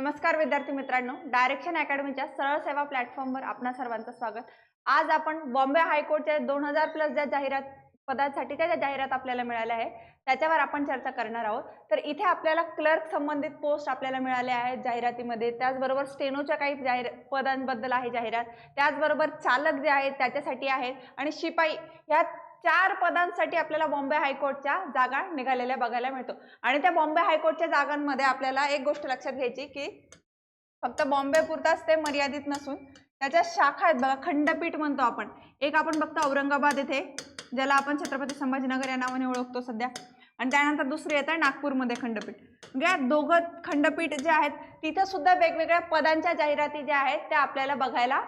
नमस्कार विद्यार्थी मित्रांनो. डायरेक्शन अकॅडमीच्या सरळ सेवा प्लॅटफॉर्मवर आपणा सर्वांचं स्वागत. आज आपण बॉम्बे हायकोर्टच्या दोन हजार प्लस ज्या जाहिरात पदासाठीच्या ज्या जाहिरात आपल्याला मिळाल्या आहे त्याच्यावर आपण चर्चा करणार आहोत. तर इथे आपल्याला क्लर्क संबंधित पोस्ट आपल्याला मिळाल्या आहेत जाहिरातीमध्ये. त्याचबरोबर स्टेनोच्या काही जाहिर पदांबद्दल आहे जाहिरात. त्याचबरोबर चालक जे आहेत त्याच्यासाठी आहेत. आणि शिपाई ह्या चार पदांसाठी आपल्याला बॉम्बे हायकोर्टच्या जागा निघालेल्या बघायला मिळतो. आणि त्या बॉम्बे हायकोर्टच्या जागांमध्ये आपल्याला एक गोष्ट लक्षात घ्यायची की फक्त बॉम्बे पुरताच ते मर्यादित नसून त्याच्या शाखा आहेत बघा खंडपीठ म्हणतो आपण. एक आपण बघतो औरंगाबाद येथे ज्याला आपण छत्रपती संभाजीनगर या नावाने ओळखतो सध्या. आणि त्यानंतर दुसरे येतं नागपूरमध्ये खंडपीठ. म्हणजे या दोघं खंडपीठ जे आहेत तिथं सुद्धा वेगवेगळ्या पदांच्या जाहिराती ज्या आहेत त्या आपल्याला बघायला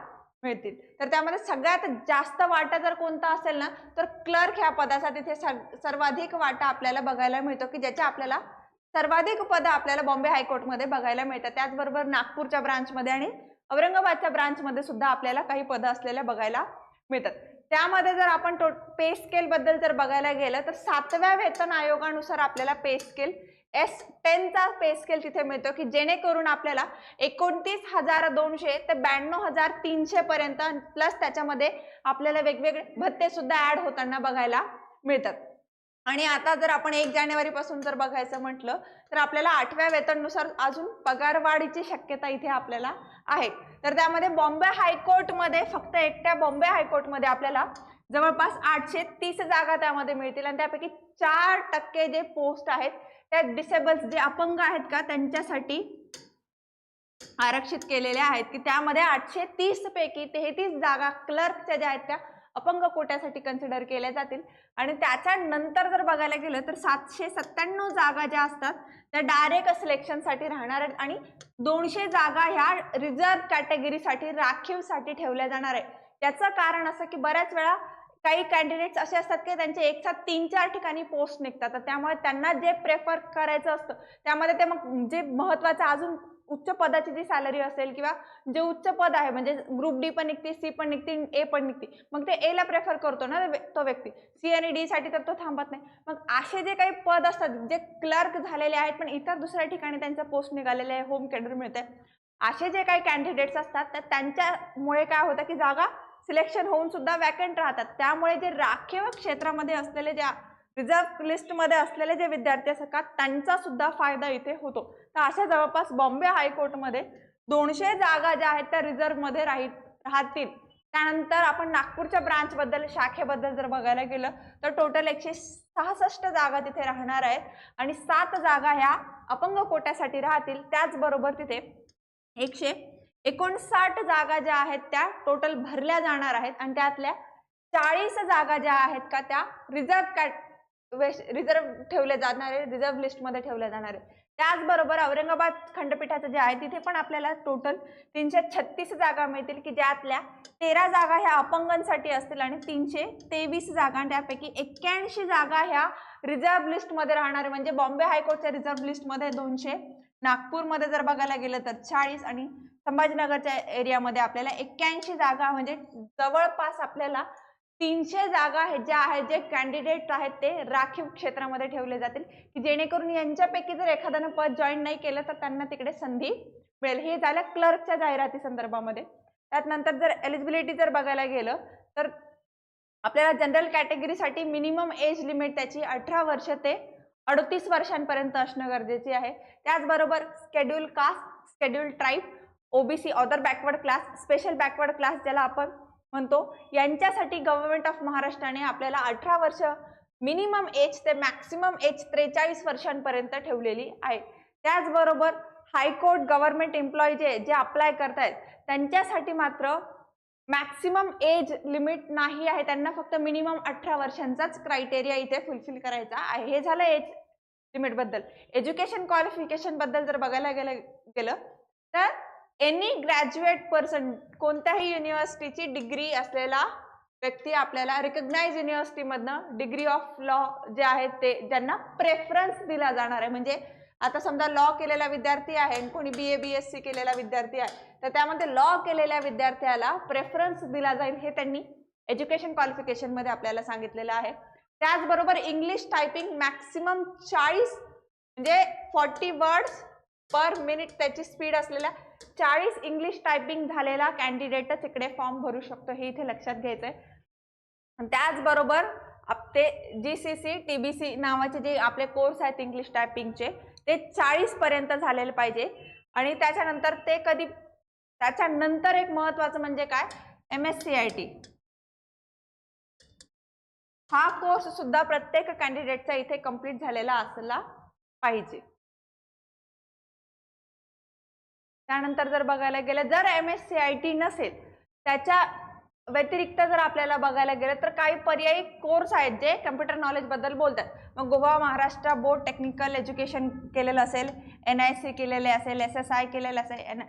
मिळतील. तर त्यामध्ये सगळ्यात जास्त वाटा जर कोणता असेल ना तर क्लर्क ह्या पदाचा तिथे सर्वाधिक वाटा आपल्याला बघायला मिळतो की ज्याच्या आपल्याला सर्वाधिक पदं आपल्याला बॉम्बे हायकोर्टमध्ये बघायला मिळतात. त्याचबरोबर नागपूरच्या ब्रांचमध्ये आणि औरंगाबादच्या ब्रांचमध्ये सुद्धा आपल्याला काही पदं असलेल्या बघायला मिळतात. त्यामध्ये जर आपण टो पे स्केल बद्दल जर बघायला गेलं तर सातव्या वेतन आयोगानुसार आपल्याला पे स्केल एस टेनचा पे स्केल तिथे मिळतो की जेणेकरून आपल्याला एकोणतीस हजार दोनशे ते ब्याण्णव हजार तीनशे पर्यंत प्लस त्याच्यामध्ये आपल्याला वेगवेगळे भत्ते सुद्धा ऍड होताना बघायला मिळतात. आणि आता जर आपण एक जानेवारी पासून जर बघायचं म्हटलं तर आपल्याला आठव्या वेतननुसार अजून पगारवाढीची शक्यता इथे आपल्याला आहे. तर त्यामध्ये बॉम्बे हायकोर्टमध्ये फक्त एकट्या बॉम्बे हायकोर्टमध्ये आपल्याला जवळपास आठशे तीस जागा त्यामध्ये मिळतील. आणि त्यापैकी चार टक्के जे पोस्ट आहेत त्या डिसेबल्स जे अपंग आहेत का त्यांच्यासाठी आरक्षित केलेल्या आहेत की त्यामध्ये आठशे तीस पैकी तेहतीस जागा क्लर्कच्या ज्या आहेत त्या अपंग कोट्यासाठी कन्सिडर केल्या जातील. आणि त्याच्यानंतर जर बघायला गेलं तर सातशे सत्त्याण्णव जागा ज्या असतात त्या डायरेक्ट सिलेक्शनसाठी राहणार आहेत आणि दोनशे जागा ह्या रिझर्व कॅटेगरीसाठी राखीवसाठी ठेवल्या जाणार आहे त्याचं कारण असं की बऱ्याच वेळा काही कॅन्डिडेट्स असे असतात की त्यांचे एक साथ तीन चार ठिकाणी पोस्ट निघतात. तर त्यामुळे त्यांना जे प्रेफर करायचं असतं त्यामध्ये ते मग जे महत्त्वाचं अजून उच्च पदाची जी सॅलरी असेल किंवा जे उच्च पद आहे म्हणजे ग्रुप डी पण निघते सी पण निघते ए पण निघते मग ते एला प्रेफर करतो ना तो व्यक्ती. सी आणि डी साठी तर तो थांबत नाही. मग असे जे काही पद असतात जे क्लर्क झालेले आहेत पण इतर दुसऱ्या ठिकाणी त्यांचं पोस्ट निघालेले आहे होम केडर मिळते असे जे काही कॅन्डिडेट्स असतात तर त्यांच्यामुळे काय होतं की जागा सिलेक्शन होऊन सुद्धा वॅकंट राहतात. त्यामुळे जे राखीव क्षेत्रामध्ये असलेले ज्या रिझर्व लिस्टमध्ये असलेले जे विद्यार्थी असतात त्यांचा सुद्धा फायदा इथे होतो. तर अशा जवळपास बॉम्बे हायकोर्टमध्ये दोनशे जागा ज्या आहेत त्या रिझर्वमध्ये राही राहतील. त्यानंतर आपण नागपूरच्या ब्रांचबद्दल शाखेबद्दल जर बघायला गेलं तर टोटल एकशे सहासष्ट जागा तिथे राहणार आहेत. आणि सात जागा ह्या अपंग कोट्यासाठी राहतील. त्याचबरोबर तिथे एकशे एकोणसाठ जागा ज्या आहेत त्या टोटल भरल्या जाणार आहेत आणि त्यातल्या चाळीस जागा ज्या आहेत का त्या रिझर्व कॅट रिझर्व ठेवले जाणार आहे रिझर्व लिस्टमध्ये ठेवल्या जाणार आहे त्याचबरोबर औरंगाबाद खंडपीठाचं जे आहे तिथे पण आपल्याला टोटल तीनशे छत्तीस जागा मिळतील की ज्यातल्या तेरा जागा ह्या अपंगांसाठी असतील आणि तीनशे तेवीस जागा आणि त्यापैकी एक्क्याऐंशी जागा ह्या रिझर्व लिस्टमध्ये राहणार म्हणजे बॉम्बे हायकोर्टच्या रिझर्व लिस्टमध्ये दोनशे नागपूरमध्ये जर बघायला गेलं तर चाळीस आणि संभाजीनगरच्या एरियामध्ये आपल्याला एक्क्याऐंशी जागा म्हणजे जवळपास आपल्याला तीनशे जागा आहेत ज्या आहेत जे कॅन्डिडेट आहेत ते राखीव क्षेत्रामध्ये ठेवले जातील. की जेणेकरून यांच्यापैकी जर एखाद्यानं पद जॉईन नाही केलं तर त्यांना तिकडे संधी मिळेल. हे झालं क्लर्कच्या जाहिराती संदर्भामध्ये. त्यात नंतर जर एलिजिबिलिटी जर बघायला गेलं तर आपल्याला जनरल कॅटेगरीसाठी मिनिमम एज लिमिट त्याची अठरा वर्ष ते अडतीस वर्षांपर्यंत असणं गरजेचे आहे. त्याचबरोबर schedule caste schedule tribe OBC other backward class special backward class ज्याला आपण म्हणतो यांच्यासाठी गव्हर्नमेंट ऑफ महाराष्ट्राने आपल्याला अठरा वर्ष मिनिमम एज ते मॅक्सिमम एज त्रेचाळीस वर्षांपर्यंत ठेवलेली आहे. त्याचबरोबर हायकोर्ट गव्हर्नमेंट एम्प्लॉई जे जे अप्लाय करतायत त्यांच्यासाठी मात्र मॅक्सिमम एज लिमिट नाही आहे. त्यांना फक्त मिनिमम अठरा वर्षांचाच क्रायटेरिया इथे फुलफिल करायचा आहे. हे झालं एज लिमिटबद्दल एज्युकेशन क्वालिफिकेशनबद्दल जर बघायला गेलं गेलं तर एनी ग्रॅज्युएट पर्सन कोणत्याही युनिव्हर्सिटीची डिग्री असलेला व्यक्ती आपल्याला रिकग्नाइज युनिव्हर्सिटीमधनं डिग्री ऑफ लॉ जे आहेत ते ज्यांना प्रेफरन्स दिला जाणार आहे. म्हणजे आता समजा लॉ केलेला विद्यार्थी आहे आणि कोणी बी ए बी एस सी केलेला विद्यार्थी आहे तर त्यामध्ये लॉ केलेल्या विद्यार्थ्याला प्रेफरन्स दिला जाईल हे त्यांनी एज्युकेशन क्वालिफिकेशनमध्ये आपल्याला सांगितलेलं आहे. त्याचबरोबर इंग्लिश टायपिंग मॅक्सिमम चाळीस म्हणजे फॉर्टी वर्ड्स पर मिनिट त्याची स्पीड असलेल्या चाळीस इंग्लिश टायपिंग झालेला कॅन्डिडेटच इकडे फॉर्म भरू शकतो हे इथे लक्षात घ्यायचंय. आहे त्याचबरोबर आप ते G C C T B C नावाचे जे आपले कोर्स आहेत इंग्लिश टायपिंगचे ते चाळीस पर्यंत झालेले पाहिजे. आणि त्याच्यानंतर ते कधी त्याच्यानंतर एक महत्वाचं म्हणजे काय? M S C I T हा कोर्स सुद्धा प्रत्येक कॅन्डिडेटचा इथे कंप्लीट झालेला असला पाहिजे. त्यानंतर जर बघायला गेलं जर M S C I T नसेल त्याच्या व्यतिरिक्त जर आपल्याला बघायला गेलं तर काही पर्यायी कोर्स आहेत जे कम्प्युटर नॉलेजबद्दल बोलतात. मग Goa Maharashtra board technical education केलेलं असेल एन आय सी केलेले असेल एस एस आय केलेलं असेल N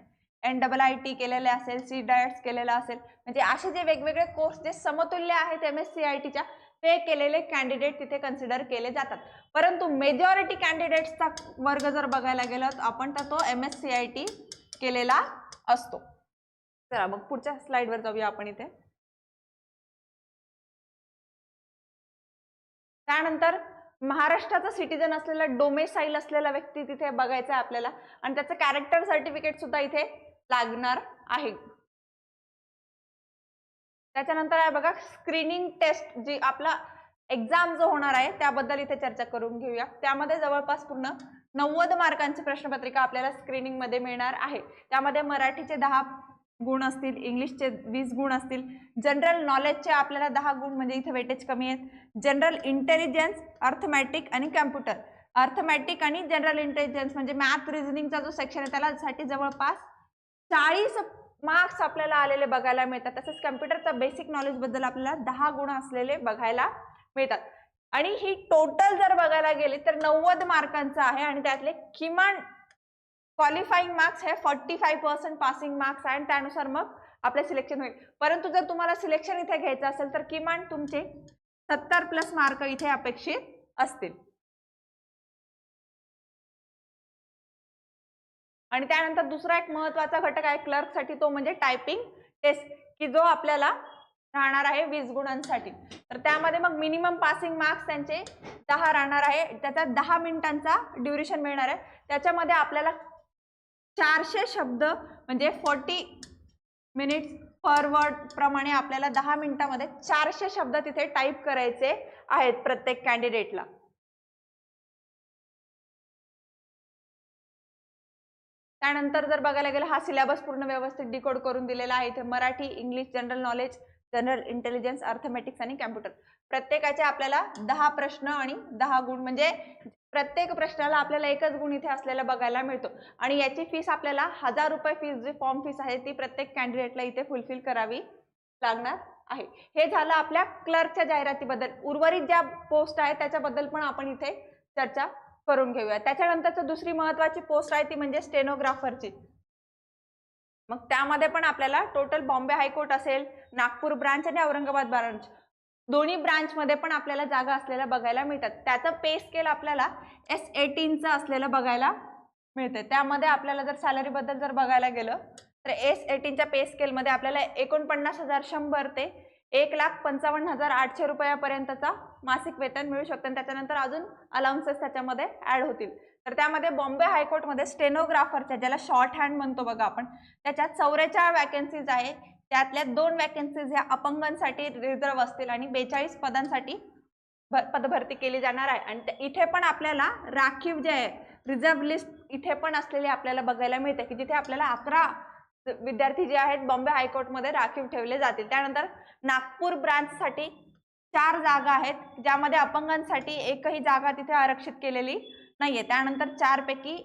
N double I T केलेले असेल सी डायट्स केलेलं असेल म्हणजे असे जे वेगवेगळे कोर्स जे समतुल्य आहेत एम एस सी आय टीच्या ते केलेले कॅन्डिडेट तिथे कन्सिडर केले जातात. परंतु मेजॉरिटी कॅन्डिडेट्सचा वर्ग जर बघायला गेलं तर आपण तर तो M S C I T केलेला असतो. चला मग पुढच्या स्लाइडवर जाऊया आपण इथे. त्यानंतर महाराष्ट्राचा सिटीजन असलेला डोमेसाईल असलेला व्यक्ती तिथे बघायचा आहे आपल्याला. आणि त्याचं कॅरेक्टर सर्टिफिकेट सुद्धा इथे लागणार आहे. त्याच्यानंतर आहे बघा स्क्रीनिंग टेस्ट जी आपला एक्झाम जो होणार आहे त्याबद्दल इथे चर्चा करून घेऊया. त्यामध्ये जवळपास पूर्ण नव्वद मार्कांची प्रश्नपत्रिका आपल्याला स्क्रीनिंगमध्ये मिळणार आहे. त्यामध्ये मराठीचे दहा गुण असतील इंग्लिशचे वीस गुण असतील जनरल नॉलेजचे आपल्याला दहा गुण म्हणजे इथे वेटेज कमी आहेत. जनरल इंटेलिजन्स अर्थमॅटिक आणि कॅम्प्युटर अर्थमॅटिक आणि जनरल इंटेलिजन्स म्हणजे मॅथ रिझनिंगचा जो सेक्शन आहे त्यालासाठी जवळपास चाळीस मार्क्स आपल्याला आलेले बघायला मिळतात. तसेच कम्प्युटरचा बेसिक नॉलेजबद्दल आपल्याला दहा गुण असलेले बघायला मिळतात. आणि ही टोटल जर बघायला गेली तर नव्वद मार्कांचं आहे आणि त्यातले किमान क्वालिफाईंग मार्क्स हे forty five percent passing marks आहे आणि त्यानुसार मग आपले सिलेक्शन होईल. परंतु जर तुम्हाला सिलेक्शन इथे घ्यायचं असेल तर किमान तुमचे सत्तर प्लस मार्क इथे अपेक्षित असतील. आणि त्यानंतर दुसरा एक महत्त्वाचा घटक आहे क्लर्कसाठी तो म्हणजे टायपिंग टेस्ट की जो आपल्याला राहणार आहे वीस गुणांसाठी. तर त्यामध्ये मग मिनिमम पासिंग मार्क्स त्यांचे दहा राहणार आहे. त्याचा दहा मिनिटांचा ड्युरेशन मिळणार आहे. त्याच्यामध्ये आपल्याला चारशे शब्द म्हणजे फोर्टी मिनिट्स पर वर्ड प्रमाणे आपल्याला दहा मिनिटामध्ये चारशे शब्द तिथे टाईप करायचे आहेत प्रत्येक कॅन्डिडेटला त्यानंतर जर बघायला गेलं हा सिलेबस पूर्ण व्यवस्थित डिकोड करून दिलेला आहे. इथे Marathi English general knowledge general intelligence arithmetics आणि कॅम्प्युटर प्रत्येकाचे आपल्याला दहा प्रश्न आणि दहा गुण म्हणजे प्रत्येक प्रश्नाला आपल्याला एकच गुण इथे असलेला बघायला मिळतो. आणि याची फीस आपल्याला हजार रुपये फीस जी फॉर्म फीस आहे ती प्रत्येक कॅन्डिडेटला इथे फुलफिल करावी लागणार आहे. हे झालं आपल्या क्लर्कच्या जाहिरातीबद्दल. उर्वरित ज्या पोस्ट आहेत त्याच्याबद्दल पण आपण इथे चर्चा करून घेऊया. त्याच्यानंतरच दुसरी महत्वाची पोस्ट आहे ती म्हणजे स्टेनोग्राफरची मग त्यामध्ये पण आपल्याला टोटल बॉम्बे हायकोर्ट असेल नागपूर ब्रांच आणि औरंगाबाद ब्रांच दोन्ही ब्रांचमध्ये पण आपल्याला जागा असलेल्या बघायला मिळतात. त्याचं पे स्केल आपल्याला एस एटीनचं असलेलं बघायला मिळते त्यामध्ये आपल्याला जर सॅलरीबद्दल जर बघायला गेलं तर एस एटीनच्या पे स्केलमध्ये आपल्याला एकोणपन्नास हजार शंभर ते एक लाख पंचावन्न हजार आठशे रुपयापर्यंतचा मासिक वेतन मिळू शकतं आणि त्याच्यानंतर अजून अलाउन्सेस त्याच्यामध्ये ॲड होतील. तर त्यामध्ये बॉम्बे हायकोर्टमध्ये स्टेनोग्राफरच्या ज्याला शॉर्ट हँड म्हणतो बघा आपण त्याच्यात चौवेचाळ वॅकन्सीज आहे त्यातल्या दोन वॅकन्सीज ह्या अपंगांसाठी रिझर्व असतील आणि बेचाळीस पदांसाठी भ- पदभरती केली जाणार आहे. आणि इथे पण आपल्याला राखीव जे आहे रिझर्व लिस्ट इथे पण असलेली आपल्याला बघायला मिळते की जिथे आपल्याला अकरा विद्यार्थी जे आहेत बॉम्बे हायकोर्टमध्ये राखीव ठेवले जातील. त्यानंतर नागपूर ब्रांचसाठी चार जागा आहेत ज्यामध्ये अपंगांसाठी एकही जागा तिथे आरक्षित केलेली नाहीये. त्यानंतर चारपैकी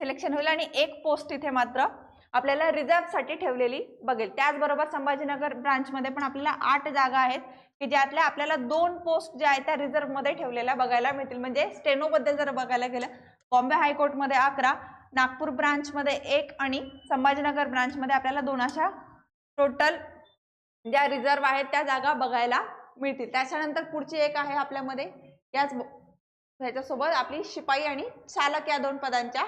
सिलेक्शन होईल आणि एक पोस्ट इथे मात्र आपल्याला रिझर्वसाठी ठेवलेली बघेल. त्याचबरोबर संभाजीनगर ब्रांचमध्ये पण आपल्याला आठ जागा आहेत की ज्यातल्या आपल्याला दोन पोस्ट ज्या आहेत त्या रिझर्वमध्ये ठेवलेल्या बघायला मिळतील. म्हणजे स्टेनोबद्दल जर बघायला गेलं बॉम्बे हायकोर्टमध्ये अकरा नागपूर ब्रांचमध्ये एक आणि संभाजीनगर ब्रांचमध्ये आपल्याला दोन अशा टोटल ज्या रिझर्व आहेत त्या जागा बघायला मिळतील. त्याच्यानंतर पुढची एक आहे आपल्यामध्ये. याच ह्याच्यासोबत आपली शिपाई आणि चालक या दोन पदांच्या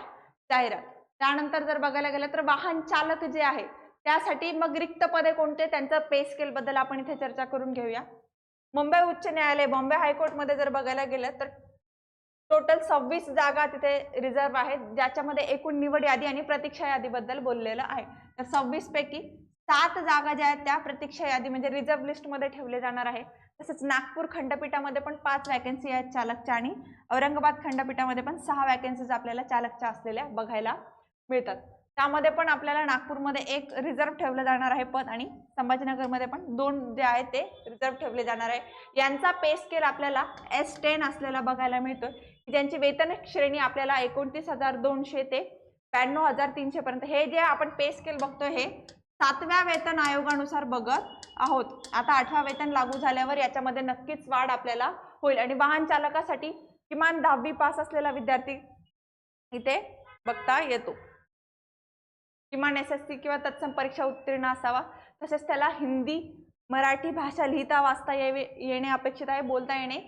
जाहिरात. त्यानंतर जर बघायला गेलं तर वाहन चालक जे आहे त्यासाठी मग रिक्त पदे कोणते? त्यांचं पे स्केल बद्दल आपण इथे चर्चा करून घेऊया. मुंबई उच्च न्यायालय बॉम्बे हायकोर्टमध्ये जर बघायला गेलं तर टोटल सव्वीस जागा तिथे रिझर्व आहेत ज्याच्यामध्ये एकूण निवड यादी आणि प्रतीक्षा यादीबद्दल बोललेलं आहे. तर सव्वीस पैकी सात जागा ज्या आहेत त्या प्रतीक्षा यादी म्हणजे रिझर्व्ह लिस्टमध्ये ठेवले जाणार आहे तसेच नागपूर खंडपीठामध्ये पण पाच वॅकन्सी आहेत चालकच्या आणि औरंगाबाद खंडपीठामध्ये पण सहा वॅकन्सीज आपल्याला चालकच्या असलेल्या बघायला मिळतात. त्यामध्ये पण आपल्याला नागपूरमध्ये एक रिझर्व्ह ठेवलं जाणार आहे पद आणि संभाजीनगरमध्ये पण दोन जे आहेत ते रिझर्व्ह ठेवले जाणार आहे. यांचा पे स्केल आपल्याला एस टेन असलेला बघायला मिळतो ज्यांची वेतन श्रेणी आपल्याला एकोणतीस हजार दोनशे ते ब्याण्णव हजार तीनशेपर्यंत हे जे आपण पे स्केल बघतोय हे सातव्या वेतन आयोगानुसार बघत आहोत. आता आठवा वेतन लागू झाल्यावर याच्यामध्ये नक्कीच वाढ आपल्याला होईल. आणि वाहन चालकासाठी किमान दहावी पास असलेला विद्यार्थी इथे बघता येतो. किमान एस एस सी किंवा तत्सम परीक्षा उत्तीर्ण असावा. तसेच त्याला हिंदी मराठी भाषा लिहिता वाचता येणे अपेक्षित आहे बोलता येणे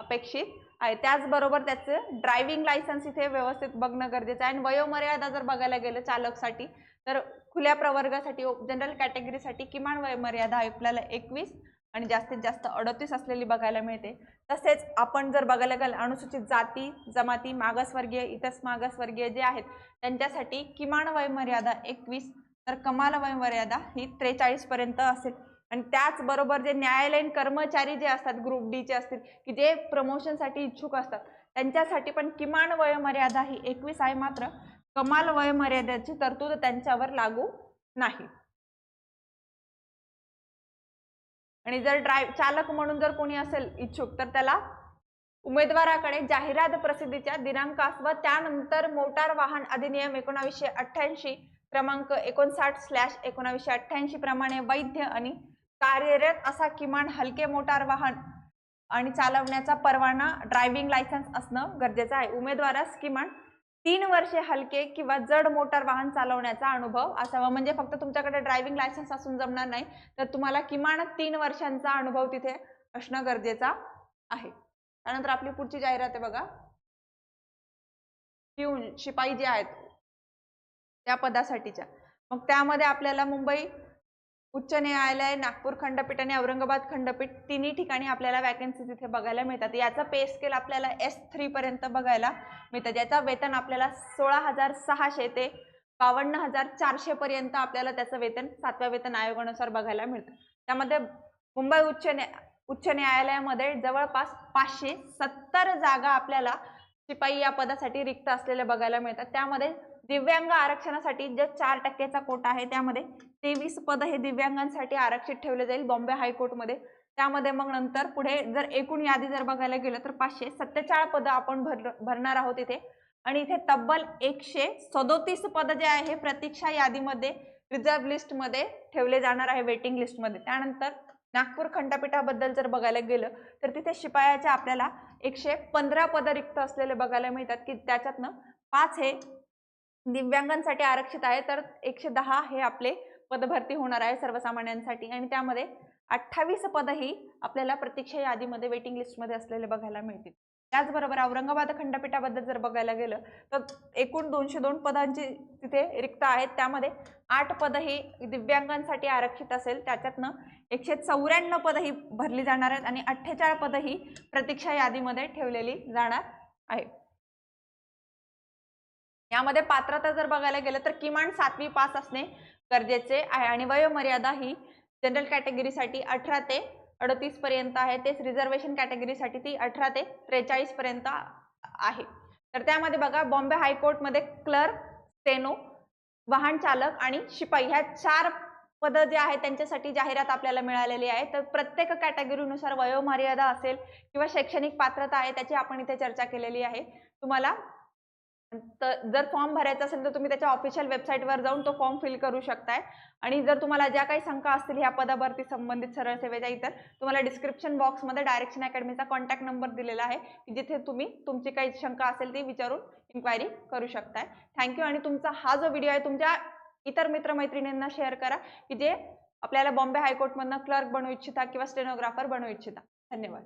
अपेक्षित आहे. त्याचबरोबर त्याचं ड्रायव्हिंग लायसन्स इथे व्यवस्थित बघणं गरजेचं आहे. आणि वयोमर्यादा जर बघायला गेलं चालकसाठी तर खुल्या प्रवर्गासाठी जनरल कॅटेगरीसाठी किमान वयोमर्यादा आपल्याला एकवीस आणि जास्तीत जास्त अडतीस असलेली बघायला मिळते. तसेच आपण जर बघायला गेलं अनुसूचित जाती जमाती मागासवर्गीय इतर मागासवर्गीय जे आहेत त्यांच्यासाठी किमान वयोमर्यादा एकवीस तर कमाल वयोमर्यादा ही त्रेचाळीसपर्यंत असेल. आणि त्याचबरोबर जे न्यायालयीन कर्मचारी जे असतात ग्रुप डीचे असतील की जे प्रमोशनसाठी इच्छुक असतात त्यांच्यासाठी पण किमान वयोमर्यादा ही एकवीस आहे मात्र कमाल वयमर्यादेची तरतूद त्यांच्यावर लागू नाही. आणि जर ड्रायव्ह चालक म्हणून जर कोणी असेल इच्छुक तर त्याला उमेदवाराकडे जाहिरात प्रसिद्धीच्या दिनांकास व त्यानंतर मोटार वाहन अधिनियम एकोणावीसशे अठ्ठ्याऐंशी क्रमांक एकोणसाठ स्लॅश एकोणावीसशे अठ्ठ्याऐंशी प्रमाणे वैध आणि कार्यरत असा किमान हलके मोटार वाहन आणि चालवण्याचा परवाना ड्रायव्हिंग लायसन्स असणं गरजेचं आहे. उमेदवारास किमान तीन वर्षे हलके किंवा जड मोटार वाहन चालवण्याचा अनुभव असावा. म्हणजे फक्त तुमच्याकडे ड्रायव्हिंग लायसन्स असून जमणार नाही तर तुम्हाला किमान तीन वर्षांचा अनुभव तिथे असणं गरजेचा आहे. त्यानंतर आपली पुढची जाहिरात आहे बघा. पिऊन शिपाई जे आहेत त्या पदासाठीच्या. मग त्यामध्ये आपल्याला मुंबई उच्च न्यायालय नागपूर खंडपीठ आणि औरंगाबाद खंडपीठ तिन्ही ठिकाणी आपल्याला वॅकन्सी तिथे बघायला मिळतात. याचा पे स्केल आपल्याला एस थ्रीपर्यंत बघायला मिळतं ज्याचं वेतन आपल्याला सोळा हजार सहाशे ते बावन्न हजार चारशेपर्यंत आपल्याला त्याचं वेतन सातव्या वेतन आयोगानुसार बघायला मिळतं. त्यामध्ये मुंबई उच्च न्या उच्च न्यायालयामध्ये जवळपास पाचशे सत्तर जागा आपल्याला शिपाई या पदासाठी रिक्त असलेल्या बघायला मिळतात. त्यामध्ये दिव्यांग आरक्षणासाठी जे चार टक्क्याचा कोटा आहे त्यामध्ये तेवीस पद हे दिव्यांगांसाठी आरक्षित ठेवले जाईल बॉम्बे हायकोर्टमध्ये. त्यामध्ये मग नंतर पुढे जर एकूण यादी जर बघायला गेलं तर पाचशे सत्तेचाळीस पदं आपण भर भरणार आहोत इथे. आणि इथे तब्बल एकशे सदोतीस पद जे आहे प्रतीक्षा यादीमध्ये रिझर्व्ह लिस्टमध्ये ठेवले जाणार आहे वेटिंग लिस्टमध्ये त्यानंतर नागपूर खंडपीठाबद्दल जर बघायला गेलं तर तिथे शिपायाच्या आपल्याला एकशे पंधरा पदं रिक्त असलेले बघायला मिळतात की त्याच्यातनं पाच हे दिव्यांगांसाठी आरक्षित आहे तर एकशे दहा हे आपले पदभरती होणार आहे सर्वसामान्यांसाठी. आणि त्यामध्ये अठ्ठावीस पदही आपल्याला प्रतीक्षा यादीमध्ये वेटिंग लिस्टमध्ये असलेले बघायला मिळतील. त्याचबरोबर औरंगाबाद खंडपीठाबद्दल जर बघायला गेलं तर एकूण दोनशे दोन पदांची तिथे रिक्त आहेत. त्यामध्ये आठ पदं ही दिव्यांगांसाठी आरक्षित असेल. त्याच्यातनं एकशे चौऱ्याण्णव पदं ही भरली जाणार आहेत आणि अठ्ठेचाळ पदं ही प्रतीक्षा यादीमध्ये ठेवलेली जाणार आहे. यामध्ये पात्रता जर बघायला गेलं तर किमान सातवी पास असणे गरजेचे आहे. आणि वयोमर्यादा ही जनरल कॅटेगरीसाठी अठरा ते अडतीस पर्यंत आहे. तेच रिझर्वेशन कॅटेगरीसाठी ती अठरा ते त्रेचाळीस पर्यंत आहे. तर त्यामध्ये बघा बॉम्बे हायकोर्टमध्ये क्लर्क स्टेनो वाहन चालक आणि शिपाई ह्या चार पदं जे आहेत त्यांच्यासाठी जाहिरात आपल्याला मिळालेली आहे. तर प्रत्येक कॅटेगरीनुसार वयोमर्यादा असेल किंवा शैक्षणिक पात्रता आहे त्याची आपण इथे चर्चा केलेली आहे. तुम्हाला तर जर फॉर्म भरायचा असेल तर तुम्ही त्याच्या ऑफिशियल वेबसाईटवर जाऊन तो फॉर्म फिल करू शकताय. आणि जर तुम्हाला ज्या काही शंका असतील ह्या पदाभरती संबंधित सरळ सेवेच्या इतर तुम्हाला डिस्क्रिप्शन बॉक्समध्ये डायरेक्शन अकॅडमीचा कॉन्टॅक्ट नंबर दिलेला आहे की जिथे तुम्ही तुमची काही शंका असेल ती विचारून इन्क्वायरी करू शकताय. थँक्यू आणि तुमचा हा जो व्हिडिओ आहे तुमच्या इतर मित्रमैत्रिणींना शेअर करा की जे आपल्याला बॉम्बे हायकोर्टमधनं क्लर्क बनवू इच्छिता किंवा स्टेनोग्राफर बनवू इच्छिता. धन्यवाद.